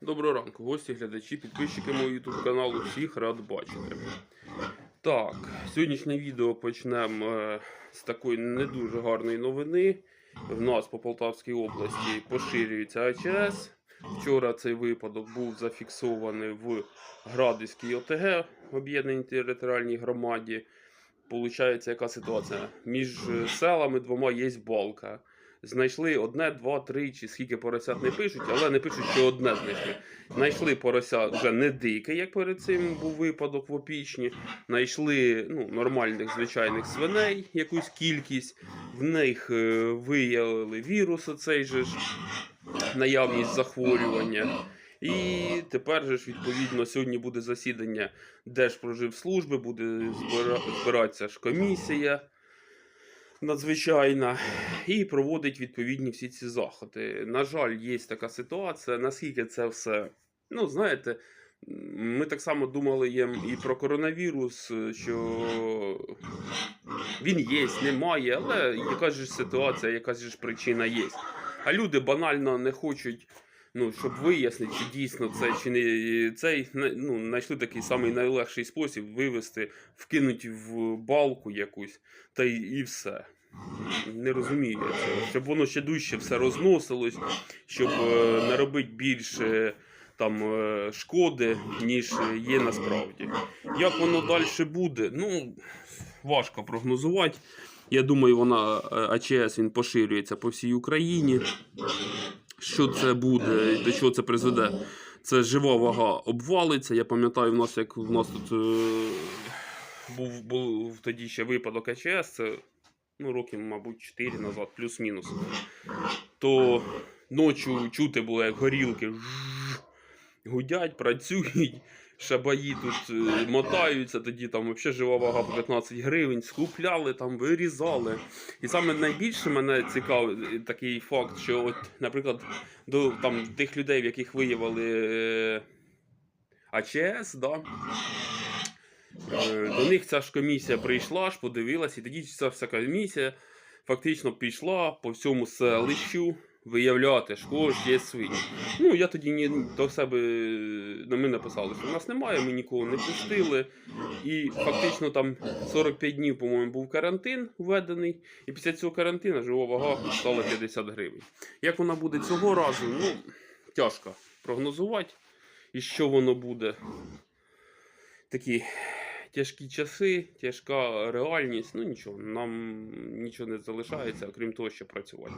Доброго ранку, гості, глядачі, підписчики мого YouTube каналу. Всіх рад бачити. Так, сьогоднішнє відео почнемо е, з такої не дуже гарної новини. В нас по Полтавській області поширюється АЧС. Вчора цей випадок був зафіксований в Градиській ОТГ об'єднаній територіальній громаді. Получається, яка ситуація? Між е, селами двома є балка. Знайшли одне, два, три, чи скільки поросят не пишуть, але не пишуть, що одне знайшли. Знайшли порося вже не дике, як перед цим був випадок в опічні. Знайшли ну, нормальних звичайних свиней, якусь кількість. В них е, виявили вірус, оцей же ж наявність захворювання. І тепер же ж відповідно сьогодні буде засідання Держпроживслужби, буде збира- збиратися ж комісія надзвичайна і проводить відповідні всі ці заходи. На жаль, є така ситуація. Наскільки це все, ну знаєте, ми так само думали є і про коронавірус, що він є, немає, але якась ж ситуація, якась ж причина є. А люди банально не хочуть. Ну, щоб вияснити, чи дійсно це чи не цей ну, знайшли такий самий найлегший спосіб вивести, вкинути в балку якусь, та й і все. Не розумію цього. Щоб воно ще дужче все розносилось, щоб е, не робити більше там е, шкоди, ніж є насправді. Як воно далі буде? Ну, важко прогнозувати. Я думаю, вона е, АЧС він поширюється по всій Україні. Що це буде і до чого це призведе? Це жива вага обвалиться. Я пам'ятаю, в нас як в нас тут е, був, був тоді ще випадок АЧС, це ну, років, мабуть, 4 назад, плюс-мінус. То ночі чути було, як горілки гудять, працюють, шабаї тут е, мотаються, тоді там взагалі жива вага по 15 гривень, скупляли, там, вирізали. І саме найбільше мене цікавий такий факт, що, от, наприклад, до там, тих людей, в яких виявили е, АЧС, да, Е, До них ця ж комісія прийшла, ж подивилась, і тоді ця вся комісія фактично пішла по всьому селищу виявляти, що ж є свині. Ну, я тоді ні, до себе е, на мене написали, що в нас немає, ми нікого не пустили. І фактично там 45 днів, по-моєму, був карантин введений, і після цього карантину жива вага стала 50 гривень. Як вона буде цього разу, ну, тяжко прогнозувати, і що воно буде. Такі тяжкі часи, тяжка реальність. Ну нічого, нам нічого не залишається, окрім того, що працювати.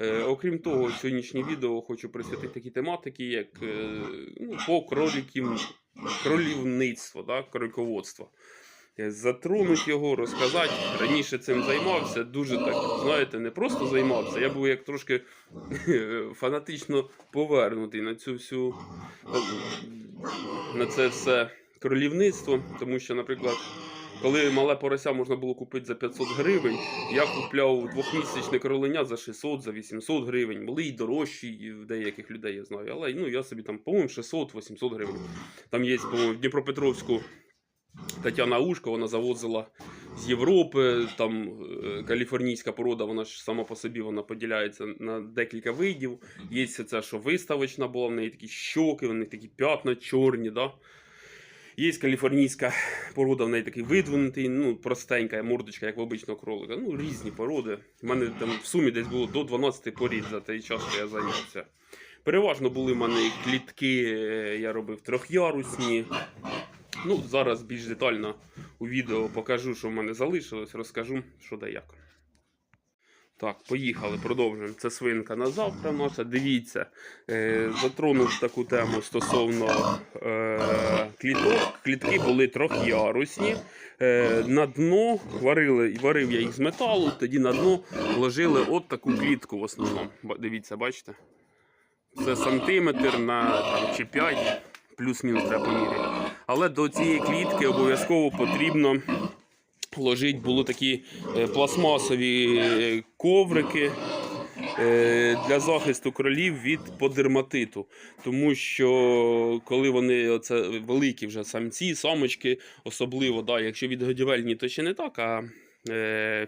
Е, окрім того, сьогоднішнє відео хочу присвятити такій тематиці, як е, ну, по кроліків, кролівництво, да, кролиководство. Е, Затронуть його, розказати. Раніше цим займався, дуже так, знаєте, не просто займався. Я був як трошки фанатично повернутий на цю всю на це все кролівництво, тому що, наприклад, коли мале порося можна було купити за 500 гривень, я купляв двохмісячне кроленя за 600, за 800 гривень. Були і дорожчі в деяких людей, я знаю. Але ну, я собі там, по-моєму, 600-800 гривень. Там є, по-моєму, в Дніпропетровську Тетяна Ушко, вона завозила з Європи, там е, каліфорнійська порода, вона ж сама по собі вона поділяється на декілька видів. Є це, що виставочна була, в неї такі щоки, в неї такі п'ятна чорні. Да? Є каліфорнійська порода, в неї такий видвинутий, ну, простенька мордочка, як в обичного кролика. Ну, різні породи. У мене там в сумі десь було до 12 порід за той час, що я займався. Переважно були в мене клітки, е, я робив трьохярусні. Ну, зараз більш детально у відео покажу, що в мене залишилось, розкажу, що да як. Так, поїхали, продовжуємо. Це свинка на завтра наша. Дивіться, е, затронув таку тему стосовно е, кліток. Клітки були трьохярусні. Е, на дно варили, варив я їх з металу, тоді на дно вложили от таку клітку в основному. Дивіться, бачите? Це сантиметр на там, чи 5, плюс-мінус треба поміряти. Але до цієї клітки обов'язково потрібно вложити були такі е, пластмасові е, коврики е, для захисту кролів від подерматиту. Тому що коли вони оце великі вже самці, самочки, особливо, да, якщо відгодівельні, то ще не так. а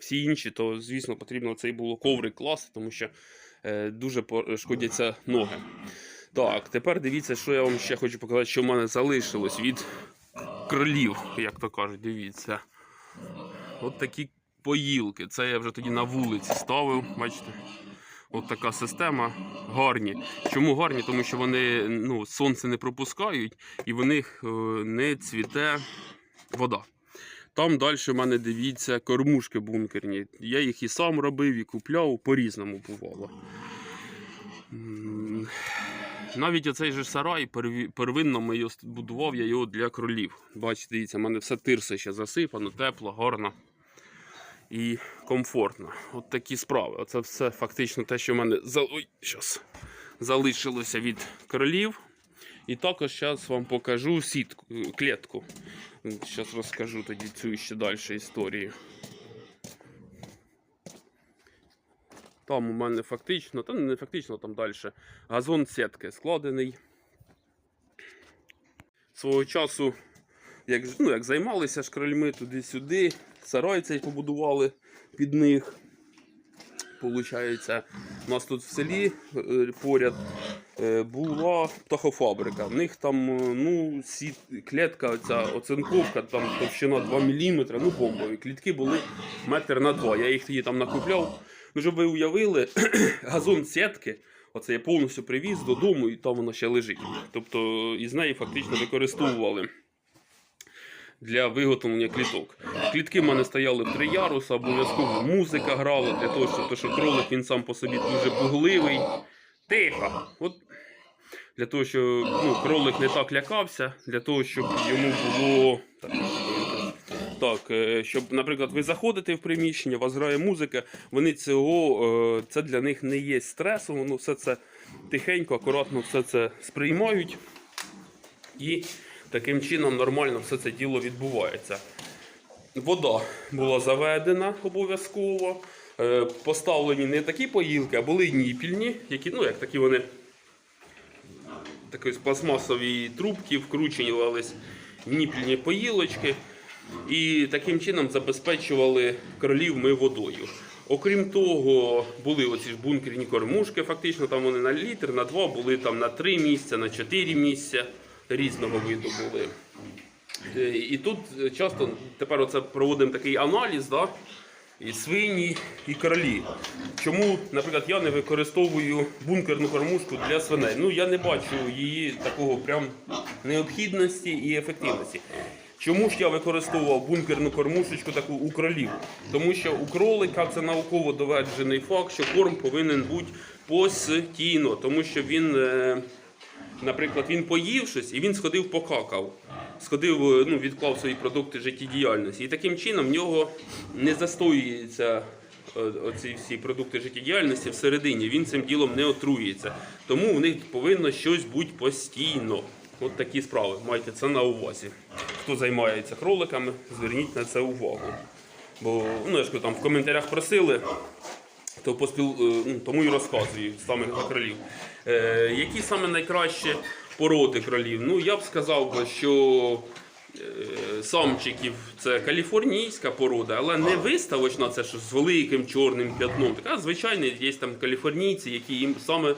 всі інші, то звісно потрібно цей було коврик класти, тому що дуже шкодяться ноги. Так, тепер дивіться, що я вам ще хочу показати, що в мене залишилось від кролів, як то кажуть, дивіться. От такі поїлки. Це я вже тоді на вулиці ставив, бачите? От така система. Гарні. Чому гарні? Тому що вони ну, сонце не пропускають і в них е, не цвіте вода. Там далі в мене дивіться кормушки бункерні. Я їх і сам робив, і купляв, по-різному бувало. Навіть оцей же сарай первинно ми його будував я його для кролів. Бачите, дивіться, в мене все тирса ще засипано, тепло, гарно і комфортно. От такі справи. Оце все фактично те, що в мене. Ой, залишилося від кролів. І також зараз вам покажу сітку, клітку. Зараз розкажу тоді цю ще далі історію. Там у мене фактично, та не фактично там далі. Газон сітки складений. Свого часу, як, ну, як займалися ж крольми туди-сюди, сарай цей побудували під них. Получається, у нас тут в селі е, поряд е, була птахофабрика. В них там е, ну, сі, клітка, ця оцинковка, там товщина 2 мм, ну бомбові. Клітки були метр на два. Я їх тоді там накупляв. Ну, щоб ви уявили, газон сітки, оце я повністю привіз додому, і там воно ще лежить. Тобто із неї фактично використовували для виготовлення кліток. Клітки в мене стояли в три яруса, обов'язково музика грала для того, щоб, то, що кролик він сам по собі дуже бугливий. Тихо. От для того, щоб ну, кролик не так лякався, для того, щоб йому було. Так, е, щоб, наприклад, ви заходите в приміщення, у вас грає музика, вони цього, е, це для них не є стресом, воно все це тихенько, акуратно все це сприймають. І таким чином нормально все це діло відбувається. Вода була заведена обов'язково. Е, Поставлені не такі поїлки, а були ніпільні, які, ну, як такі вони такі пластмасові трубки вкручувались ніпільні поїлочки. І таким чином забезпечували кролів ми водою. Окрім того, були оці бункерні кормушки, фактично там вони на літр, на два, були там на три місця, на чотири місця різного виду були. Е, І тут часто тепер оце проводимо такий аналіз, да? і свині, і кролі. Чому, наприклад, я не використовую бункерну кормушку для свиней? Ну, я не бачу її такого прям необхідності і ефективності. Чому ж я використовував бункерну кормушечку таку у кролів? Тому що у кролика це науково доведений факт, що корм повинен бути постійно, тому що він, е, наприклад, він поїв щось і він сходив покакав. Сходив, е, ну, відклав свої продукти життєдіяльності. І таким чином в нього не застоюється е, оці всі продукти життєдіяльності всередині. Він цим ділом не отруюється. Тому в них повинно щось бути постійно. От такі справи. Майте це на увазі. Хто займається кроликами, зверніть на це увагу. Бо ну, я ж кажу, там в коментарях просили, то поспіл, е, ну, тому і розказую саме за кролів. Е, які саме найкращі породи кролів? Ну, я б сказав, би, що е, самчиків це каліфорнійська порода, але не виставочна, це що з великим чорним п'ятном. Така звичайна, є там каліфорнійці, які їм саме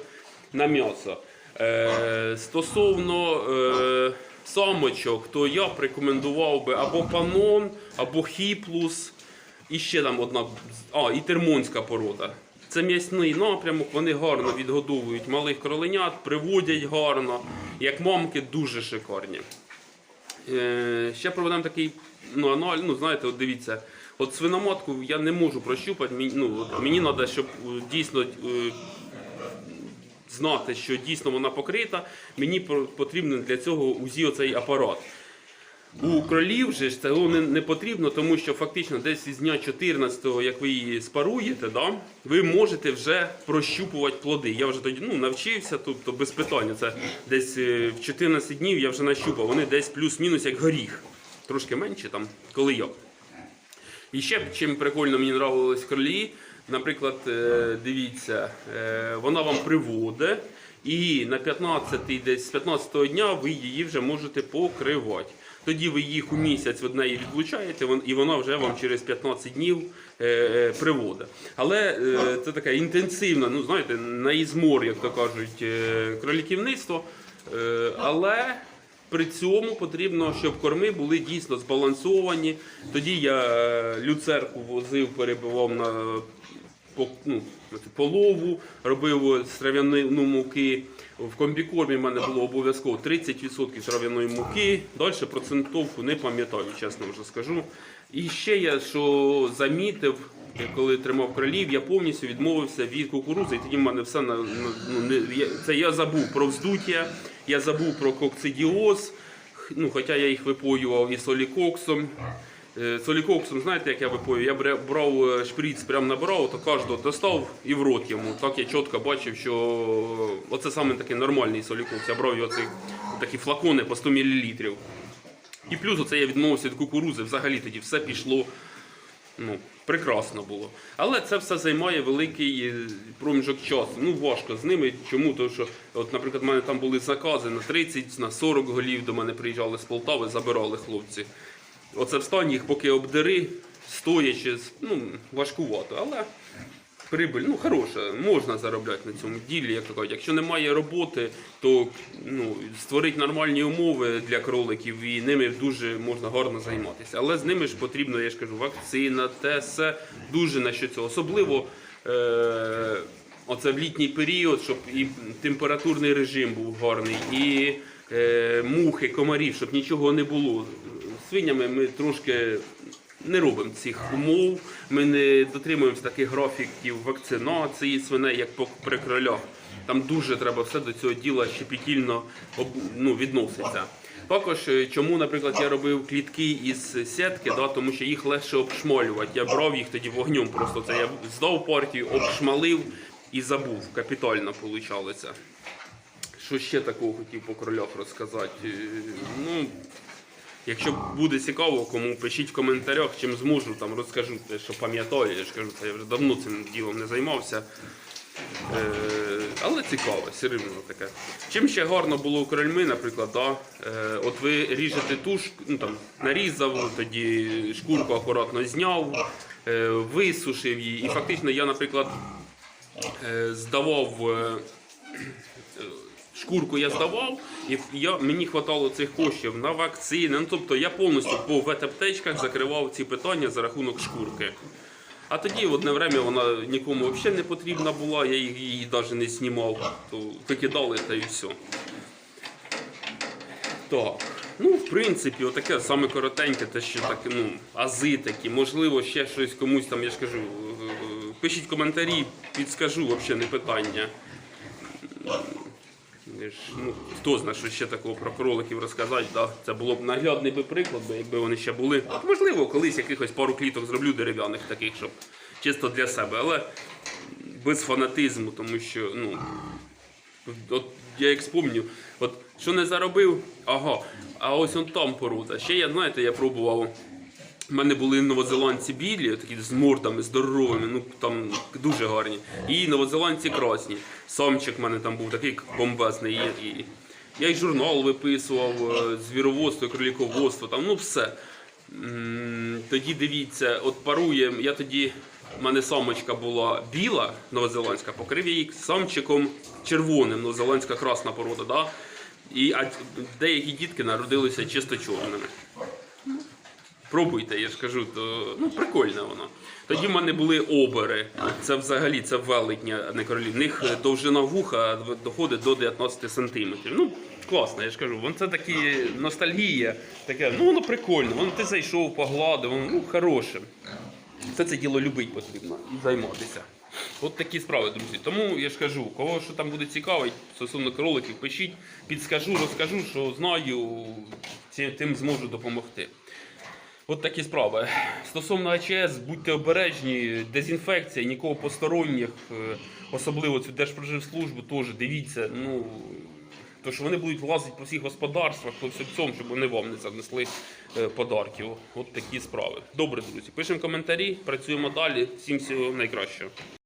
на м'ясо. Е, стосовно е, самочок, то я б рекомендував би або панон, або хіплус. І ще там одна, а, і термонська порода. Це м'ясний напрямок, вони гарно відгодовують малих кроленят, приводять гарно. Як мамки дуже шикарні. Е, ще проведемо такий ну, аналіз, ну знаєте, от дивіться, от свиноматку я не можу прощупати, мені, ну, мені треба, щоб е, дійсно е, знати, що дійсно вона покрита, мені потрібен для цього УЗІ оцей апарат. У кролів же ж цього не, не потрібно, тому що фактично десь із дня 14-го, як ви її спаруєте, да, ви можете вже прощупувати плоди. Я вже тоді ну, навчився, тобто без питання. Це десь е, в 14 днів я вже нащупав. Вони десь плюс-мінус як горіх. Трошки менше там, коли я. І ще чим прикольно мені нравились кролі. Наприклад, е, дивіться, е, вона вам приводить, і на 15 десь з 15 го дня ви її вже можете покривати. Тоді ви їх у місяць від неї відлучаєте, і вона вже вам через 15 днів е, е, приводить. Але е, це таке інтенсивне, ну знаєте, на ізмор, як то кажуть, кроліківництво. Але при цьому потрібно, щоб корми були дійсно збалансовані. Тоді я люцерку возив, перебивав на полову, робив з трав'яної ну, муки. В комбікормі в мене було обов'язково 30% трав'яної муки. Далі процентовку не пам'ятаю, чесно вже скажу. І ще я що замітив, коли тримав кролів, я повністю відмовився від кукурузи, і тоді в мене все на, ну, не, це я забув про вздуття, я забув про коксидіоз. Ну, хоча я їх випоював і солікоксом. Е, Солікоксом, знаєте, як я випою? Я брав е, шприц, прямо набирав, то кожного достав і в рот йому. Так я чітко бачив, що оце саме такий нормальний солікокс. Я брав його ці такі флакони по 100 мл. І плюс оце я відмовився від кукурузи. Взагалі тоді все пішло ну, прекрасно було. Але це все займає великий е, проміжок часу. Ну, важко з ними. Чому? Тому що, от, наприклад, в мене там були закази на 30, на 40 голів до мене приїжджали з Полтави, забирали хлопці. Оце встань їх, поки обдери, стоячи, ну, важкувато. Але прибиль, ну, хороша, можна заробляти на цьому ділі, як то кажуть. Якщо немає роботи, то ну, створити нормальні умови для кроликів і ними дуже можна гарно займатися. Але з ними ж потрібно, я ж кажу, вакцина, те, все, дуже на що цього. Особливо е- оце в літній період, щоб і температурний режим був гарний, і е- мухи, комарів, щоб нічого не було. Свинями ми трошки не робимо цих умов. Ми не дотримуємося таких графіків вакцинації свиней, як при кролях. Там дуже треба все до цього діла щепетільно ну, відноситься. Також е, чому, наприклад, я робив клітки із сітки, да, тому що їх легше обшмалювати. Я брав їх тоді вогнем, просто це я здав партію, обшмалив і забув. Капітально вийшло. Що ще такого хотів по кролях розказати? Е, Ну, Якщо буде цікаво, кому пишіть в коментарях, чим зможу, там розкажу те, що пам'ятаю. Я ж кажу, я вже давно цим ділом не займався. Е, але цікаво, все рівно таке. Чим ще гарно було у крольми, наприклад, да, е, от ви ріжете тушку, ну там нарізав, тоді шкурку акуратно зняв, е, висушив її. І фактично я, наприклад, е, здавав. е, Шкурку я здавав, і я, мені вистачало цих коштів на вакцини. Ну, тобто я повністю по ветаптечках закривав ці питання за рахунок шкурки. А тоді в одне время вона нікому взагалі не потрібна була, я її, навіть не знімав, то викидали та і все. Так. Ну, в принципі, отаке саме коротеньке, те, що таке, ну, ази такі, можливо, ще щось комусь там, я ж кажу, е, е, пишіть коментарі, підскажу, взагалі не питання. Ж, ну, хто знає, що ще такого про кроликів розказати, да? це було б наглядний би приклад, би, якби вони ще були. Можливо, колись якихось пару кліток зроблю дерев'яних таких, щоб чисто для себе, але без фанатизму, тому що, ну, от я як спомню, от що не заробив, ага, а ось он там порода. Ще я, знаєте, я пробував. У мене були новозеландці білі, такі з мордами здоровими, ну там дуже гарні. І новозеландці красні. Самчик в мене там був такий бомбезний. І, і, я й журнал виписував, е, звіроводство, кроліководство, там ну все. Тоді дивіться, от парує, я тоді, в мене самочка була біла новозеландська, покрив її самчиком червоним, новозеландська красна порода. Да? І, а деякі дітки народилися чисто чорними. Пробуйте, я ж кажу, то ну прикольно воно. Тоді в мене були обери. Це взагалі це велетня, а не королі. В них е, довжина вуха доходить до 19 сантиметрів. Ну, класно, я ж кажу. Вон це такі ностальгія, таке, ну воно прикольно. Вон ти зайшов, погладив, воно ну хороше. Все це діло любить потрібно і займатися. От такі справи, друзі. Тому я ж кажу, кого що там буде цікавить стосовно кроликів, пишіть, підскажу, розкажу, що знаю, тим зможу допомогти. От такі справи. Стосовно АЧС, будьте обережні, дезінфекція, нікого посторонніх, е, особливо цю Держпроживслужбу теж дивіться. Ну, то що вони будуть лазити по всіх господарствах, по всьому щоб вони вам не занесли е, подарків. От такі справи. Добре, друзі. Пишемо коментарі, працюємо далі. Всім всього найкращого.